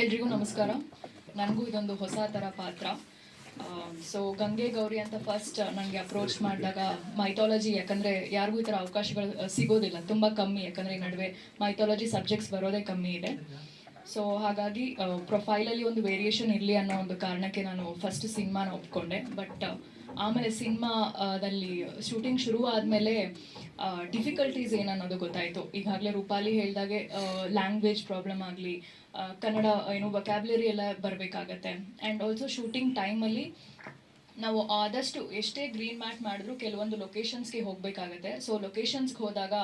ಎಲ್ರಿಗೂ ನಮಸ್ಕಾರ. ನನಗೂ ಇದೊಂದು ಹೊಸ ಥರ ಪಾತ್ರ. ಸೊ ಗಂಗೆ ಗೌರಿ ಅಂತ ಫಸ್ಟ್ ನನಗೆ ಅಪ್ರೋಚ್ ಮಾಡಿದಾಗ ಮೈಥಾಲಜಿ ಯಾಕಂದರೆ ಯಾರಿಗೂ ಈ ಥರ ಅವಕಾಶಗಳು ಸಿಗೋದಿಲ್ಲ. ತುಂಬ ಕಮ್ಮಿ, ಯಾಕಂದರೆ ಈ ನಡುವೆ ಮೈಥಾಲಜಿ ಸಬ್ಜೆಕ್ಟ್ಸ್ ಬರೋದೇ ಕಮ್ಮಿ ಇದೆ. ಸೊ ಹಾಗಾಗಿ ಪ್ರೊಫೈಲಲ್ಲಿ ಒಂದು ವೇರಿಯೇಷನ್ ಇರಲಿ ಅನ್ನೋ ಒಂದು ಕಾರಣಕ್ಕೆ ನಾನು ಫಸ್ಟ್ ಸಿನಿಮಾನ ಒಪ್ಕೊಂಡೆ. ಬಟ್ ಆಮೇಲೆ ಸಿನಿಮಾದಲ್ಲಿ ಶೂಟಿಂಗ್ ಶುರು ಆದಮೇಲೆ ಡಿಫಿಕಲ್ಟೀಸ್ ಏನನ್ನೋದು ಗೊತ್ತಾಯಿತು. ಈಗಾಗಲೇ ರೂಪಾಲಿ ಹೇಳಿದಾಗೆ ಲ್ಯಾಂಗ್ವೇಜ್ ಪ್ರಾಬ್ಲಮ್ ಆಗಲಿ ಕನ್ನಡ, ಏನು ವೊಕ್ಯಾಬ್ಲರಿ ಎಲ್ಲ ಬರಬೇಕಾಗತ್ತೆ. ಆ್ಯಂಡ್ ಆಲ್ಸೋ ಶೂಟಿಂಗ್ ಟೈಮಲ್ಲಿ ನಾವು ಆದಷ್ಟು ಎಷ್ಟೇ ಗ್ರೀನ್ ಮ್ಯಾಟ್ ಮಾಡಿದ್ರು ಕೆಲವೊಂದು ಲೊಕೇಶನ್ಸ್ಗೆ ಹೋಗಬೇಕಾಗತ್ತೆ. ಸೊ ಲೊಕೇಶನ್ಸ್ಗೆ ಹೋದಾಗ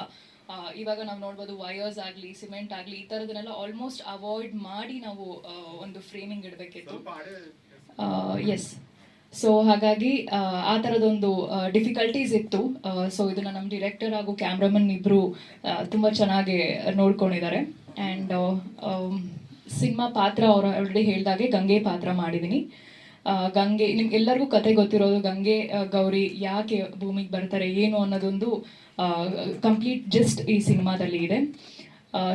ಇವಾಗ ನಾವು ನೋಡ್ಬೋದು ವಯರ್ಸ್ ಆಗಲಿ ಸಿಮೆಂಟ್ ಆಗಲಿ ಈ ಥರದನ್ನೆಲ್ಲ ಆಲ್ಮೋಸ್ಟ್ ಅವಾಯ್ಡ್ ಮಾಡಿ ನಾವು ಆ, ಒಂದು ಫ್ರೇಮಿಂಗ್ ಇಡಬೇಕಿತ್ತು. ಎಸ್ ಸೊ ಹಾಗಾಗಿ ಆ, ಥರದೊಂದು ಡಿಫಿಕಲ್ಟೀಸ್ ಇತ್ತು. ಸೊ ಇದನ್ನು ನಮ್ಮ ಡಿರೆಕ್ಟರ್ ಹಾಗೂ ಕ್ಯಾಮ್ರಾಮನ್ ಇಬ್ಬರು ತುಂಬ ಚೆನ್ನಾಗಿ ನೋಡ್ಕೊಂಡಿದ್ದಾರೆ. ಆ್ಯಂಡ್ ಸಿನಿಮಾ ಪಾತ್ರ ಅವರು ಆಲ್ರೆಡಿ ಹೇಳ್ದಾಗೆ ಗಂಗೆ ಪಾತ್ರ ಮಾಡಿದ್ದೀನಿ ಗಂಗೆ ನಿಮ್ಗೆ ಎಲ್ಲರಿಗೂ ಕತೆ ಗೊತ್ತಿರೋದು ಗಂಗೆ ಗೌರಿ ಯಾಕೆ ಭೂಮಿಗೆ ಬರ್ತಾರೆ ಏನು ಅನ್ನೋದೊಂದು ಕಂಪ್ಲೀಟ್ ಜಸ್ಟ್ ಈ ಸಿನಿಮಾದಲ್ಲಿ ಇದೆ.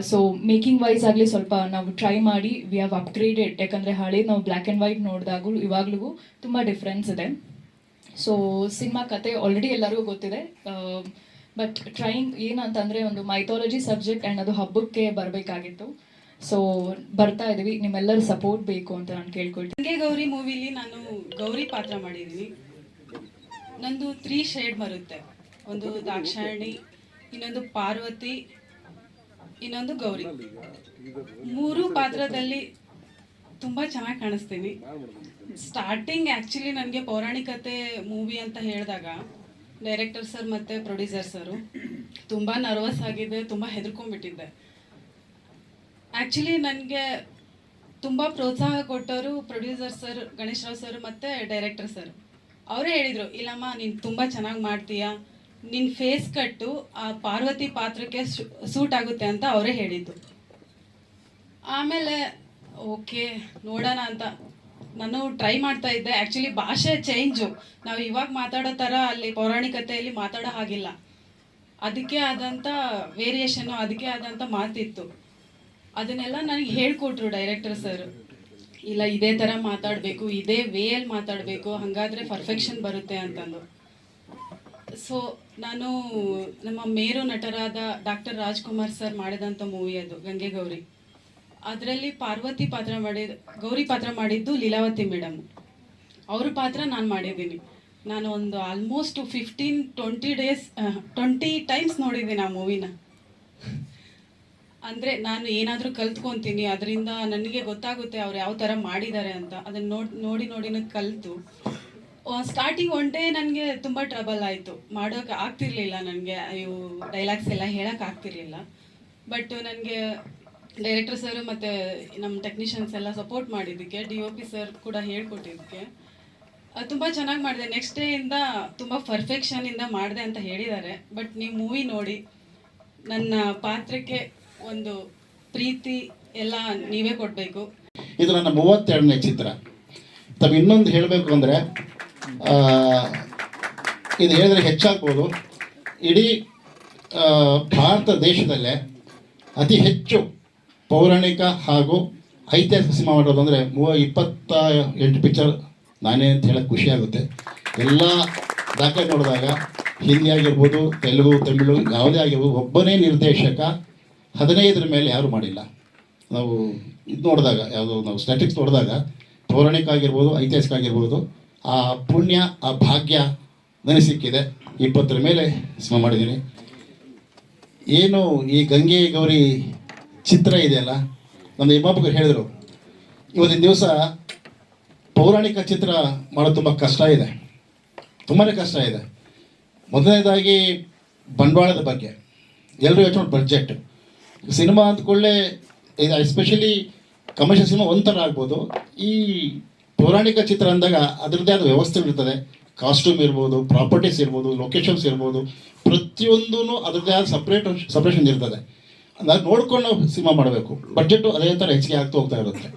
ಸೊ ಮೇಕಿಂಗ್ ವೈಸ್ ಆಗಲಿ ಸ್ವಲ್ಪ ನಾವು ಟ್ರೈ ಮಾಡಿ ವಿ ಹ್ಯಾವ್ ಅಪ್ಗ್ರೇಡೆಡ್ ಯಾಕಂದರೆ ಹಳೆ ನಾವು ಬ್ಲ್ಯಾಕ್ ಆ್ಯಂಡ್ ವೈಟ್ ನೋಡಿದಾಗೂ ಇವಾಗಲೂ ತುಂಬ ಡಿಫ್ರೆನ್ಸ್ ಇದೆ. ಸೊ ಸಿನಿಮಾ ಕತೆ ಆಲ್ರೆಡಿ ಎಲ್ಲರಿಗೂ ಗೊತ್ತಿದೆ. ಬಟ್ ಟ್ರೈಂಗ್ ಏನಂತಂದರೆ ಒಂದು ಮೈಥಾಲಜಿ ಸಬ್ಜೆಕ್ಟ್ ಆ್ಯಂಡ್ ಅದು ಹಬ್ಬಕ್ಕೆ ಬರಬೇಕಾಗಿತ್ತು. ಸೊ ಬರ್ತಾ ಇದ್ದೀವಿ ನಿಮ್ಮೆಲ್ಲರ ಸಪೋರ್ಟ್ ಬೇಕು ಅಂತ ನಾನು ಕೇಳ್ಕೊಳ್ತೀನಿ. ಹಂಗೆ ಗೌರಿ ಮೂವಿಲಿ ನಾನು ಗೌರಿ ಪಾತ್ರ ಮಾಡಿದ್ದೀನಿ. ನಂದು ತ್ರೀ ಶೇಡ್ ಬರುತ್ತೆ. ಒಂದು ದಾಕ್ಷಾಯಣಿ ಇನ್ನೊಂದು ಪಾರ್ವತಿ ಇನ್ನೊಂದು ಗೌರಿ. ಮೂರು ಪಾತ್ರದಲ್ಲಿ ತುಂಬ ಚೆನ್ನಾಗಿ ಕಾಣಿಸ್ತೀನಿ. ಸ್ಟಾರ್ಟಿಂಗ್ ಆ್ಯಕ್ಚುಲಿ ನನಗೆ ಪೌರಾಣಿಕತೆ ಮೂವಿ ಅಂತ ಹೇಳಿದಾಗ ಡೈರೆಕ್ಟರ್ ಸರ್ ಮತ್ತು ಪ್ರೊಡ್ಯೂಸರ್ ಸರು ತುಂಬ ನರ್ವಸ್ ಆಗಿದೆ ತುಂಬ ಹೆದರ್ಕೊಂಡ್ಬಿಟ್ಟಿದ್ದೆ. ಆ್ಯಕ್ಚುಲಿ ನನಗೆ ತುಂಬ ಪ್ರೋತ್ಸಾಹ ಕೊಟ್ಟವರು producer sir Ganesh Rao sir ಮತ್ತು ಡೈರೆಕ್ಟರ್ ಸರ್ ಅವರೇ ಹೇಳಿದರು ಇಲ್ಲಮ್ಮ ನೀನು ತುಂಬ ಚೆನ್ನಾಗಿ ಮಾಡ್ತೀಯಾ? ನಿನ್ನ ಫೇಸ್ ಕಟ್ಟು ಆ ಪಾರ್ವತಿ ಪಾತ್ರಕ್ಕೆ ಸೂಟ್ ಆಗುತ್ತೆ ಅಂತ ಅವರೇ ಹೇಳಿದ್ದು. ಆಮೇಲೆ ಓಕೆ ನೋಡೋಣ ಅಂತ. ನಾನು ಟ್ರೈ ಮಾಡ್ತಾ ಇದ್ದೆ. ಆ್ಯಕ್ಚುಲಿ ಭಾಷೆ ಚೇಂಜು ನಾವು ಇವಾಗ ಮಾತಾಡೋ ಥರ ಅಲ್ಲಿ ಪೌರಾಣಿಕತೆಯಲ್ಲಿ ಮಾತಾಡೋ ಹಾಗಿಲ್ಲ. ಅದಕ್ಕೆ ಆದಂಥ ವೇರಿಯೇಷನ್ನು ಅದಕ್ಕೆ ಆದಂಥ ಮಾತಿತ್ತು. ಅದನ್ನೆಲ್ಲ ನನಗೆ ಹೇಳ್ಕೊಟ್ರು ಡೈರೆಕ್ಟರ್ ಸರ್ ಇಲ್ಲ, ಇದೇ ಥರ ಮಾತಾಡಬೇಕು, ಇದೇ ವೇಯಲ್ಲಿ ಮಾತಾಡಬೇಕು, ಹಾಗಾದರೆ ಪರ್ಫೆಕ್ಷನ್ ಬರುತ್ತೆ ಅಂತಂದು. ಸೊ ನಾನು ನಮ್ಮ ಮೇರು ನಟರಾದ ಡಾಕ್ಟರ್ ರಾಜ್ಕುಮಾರ್ ಸರ್ ಮಾಡಿದಂಥ ಮೂವಿ ಅದು, ಗಂಗೆ ಗೌರಿ. ಅದರಲ್ಲಿ ಪಾರ್ವತಿ ಪಾತ್ರ ಮಾಡಿದ, ಗೌರಿ ಪಾತ್ರ ಮಾಡಿದ್ದು ಲೀಲಾವತಿ ಮೇಡಮ್ ಅವ್ರ ಪಾತ್ರ ನಾನು ಮಾಡಿದ್ದೀನಿ. ನಾನು ಒಂದು almost fifteen twenty days twenty times ನೋಡಿದ್ದೀನಿ ಆ ಮೂವಿನ ಅಂದರೆ ನಾನು ಏನಾದರೂ ಕಲ್ತ್ಕೊತೀನಿ, ಅದರಿಂದ ನನಗೆ ಗೊತ್ತಾಗುತ್ತೆ ಅವ್ರು ಯಾವ ಥರ ಮಾಡಿದ್ದಾರೆ ಅಂತ. ಅದನ್ನು ನೋಡಿ ನೋಡಿ, ನೋಡಿನ ಕಲಿತು. ಸ್ಟಾರ್ಟಿಂಗ್ ಒನ್ ಡೇ ನನಗೆ ತುಂಬ ಟ್ರಬಲ್ ಆಯಿತು. ಮಾಡೋಕೆ ಆಗ್ತಿರ್ಲಿಲ್ಲ ನನಗೆ. ಇವು ಡೈಲಾಗ್ಸ್ ಎಲ್ಲ ಹೇಳೋಕೆ ಆಗ್ತಿರ್ಲಿಲ್ಲ. ಬಟ್ ನನಗೆ ಡೈರೆಕ್ಟರ್ ಸರ್ ಮತ್ತು ನಮ್ಮ ಟೆಕ್ನಿಷಿಯನ್ಸ್ ಎಲ್ಲ ಸಪೋರ್ಟ್ ಮಾಡಿದ್ದಕ್ಕೆ ಡಿ ಒ ಪಿ ಸರ್ ಕೂಡ ಹೇಳ್ಕೊಟ್ಟಿದ್ದಕ್ಕೆ. ತುಂಬ ಚೆನ್ನಾಗಿ ಮಾಡಿದೆ. ನೆಕ್ಸ್ಟ್ ಡೇಯಿಂದ ತುಂಬ ಪರ್ಫೆಕ್ಷನಿಂದ ಮಾಡಿದೆ ಅಂತ ಹೇಳಿದ್ದಾರೆ. ಬಟ್ ನೀವು ಮೂವಿ ನೋಡಿ, ನನ್ನ ಪಾತ್ರಕ್ಕೆ ಒಂದು ಪ್ರೀತಿ ಎಲ್ಲ ನೀವೇ ಕೊಡಬೇಕು. ಇದು ನನ್ನ ಮೂವತ್ತೆರಡನೇ ಚಿತ್ರ. ತಮ್ಮ ಇನ್ನೊಂದು ಹೇಳಬೇಕು ಅಂದರೆ ಇದು ಹೇಳಿದ್ರೆ ಹೆಚ್ಚಾಗ್ಬೋದು. ಇಡೀ ಭಾರತ ದೇಶದಲ್ಲೇ ಅತಿ ಹೆಚ್ಚು ಪೌರಾಣಿಕ ಹಾಗೂ ಐತಿಹಾಸಿಕ ಸಿನಿಮಾ ಮಾಡೋದು ಅಂದರೆ ಮೂವ, ಇಪ್ಪತ್ತ ಎಂಟು ಪಿಕ್ಚರ್ ನಾನೇ ಅಂತ ಹೇಳಕ್ಕೆ ಖುಷಿಯಾಗುತ್ತೆ ಎಲ್ಲ ದಾಖಲೆ ನೋಡಿದಾಗ ಹಿಂದಿ ಆಗಿರ್ಬೋದು, ತೆಲುಗು, ತಮಿಳು ಯಾವುದೇ ಆಗಿರ್ಬೋದು, ಒಬ್ಬನೇ ನಿರ್ದೇಶಕ ಹದಿನೈದರ ಮೇಲೆ ಯಾರೂ ಮಾಡಿಲ್ಲ. ನಾವು ಇದು ನೋಡಿದಾಗ, ಯಾವುದು ನಾವು ಸ್ಟ್ಯಾಟಿಕ್ಸ್ ನೋಡಿದಾಗ ಪೌರಾಣಿಕ ಆಗಿರ್ಬೋದು, ಐತಿಹಾಸಿಕ ಆಗಿರ್ಬೋದು ಆ ಪುಣ್ಯ, ಆ ಭಾಗ್ಯ ನನಗೆ ಸಿಕ್ಕಿದೆ. ಇಪ್ಪತ್ತರ ಮೇಲೆ ಸಿನಿಮಾ ಮಾಡಿದ್ದೀನಿ. ಏನು ಈ ಗಂಗೆ ಗೌರಿ ಚಿತ್ರ ಇದೆಯಲ್ಲ ನಮ್ಮ ನಿರ್ಮಾಪಕರು ಹೇಳಿದರು, ಇವತ್ತಿನ ದಿವಸ ಪೌರಾಣಿಕ ಚಿತ್ರ ಮಾಡೋದು ತುಂಬ ಕಷ್ಟ ಇದೆ. ತುಂಬಾ ಕಷ್ಟ ಇದೆ. ಮೊದಲನೇದಾಗಿ ಬಂಡವಾಳದ ಬಗ್ಗೆ. ಎಲ್ಲರೂ ಯೋಚನೆ ಬಡ್ಜೆಟ್ ಸಿನಿಮಾ ಅಂದ್ಕೊಳ್ಳೆ ಎಸ್ಪೆಷಲಿ ಕಮರ್ಷಿಯಲ್ ಸಿನಿಮಾ ಒಂಥರ ಆಗ್ಬೋದು. ಈ ಪೌರಾಣಿಕ ಚಿತ್ರ ಅಂದಾಗ ಅದರದ್ದೇ ಆದ ವ್ಯವಸ್ಥೆಗಳಿರ್ತದೆ ಕಾಸ್ಟ್ಯೂಮ್ ಇರ್ಬೋದು ಪ್ರಾಪರ್ಟೀಸ್ ಇರ್ಬೋದು ಲೊಕೇಶನ್ಸ್ ಇರ್ಬೋದು ಪ್ರತಿಯೊಂದೂ ಅದರದ್ದೇ ಆದ ಸಪ್ರೇಟ್ ಸಪ್ರೇಷನ್ ಇರ್ತದೆ. ಅದನ್ನ ನೋಡ್ಕೊಂಡು ನಾವು ಸಿನಿಮಾ ಮಾಡಬೇಕು. ಬಡ್ಜೆಟ್ಟು ಅದೇ ಥರ ಹೆಚ್ಚಿಗೆ ಆಗ್ತಾ ಹೋಗ್ತಾ ಇರುತ್ತೆ.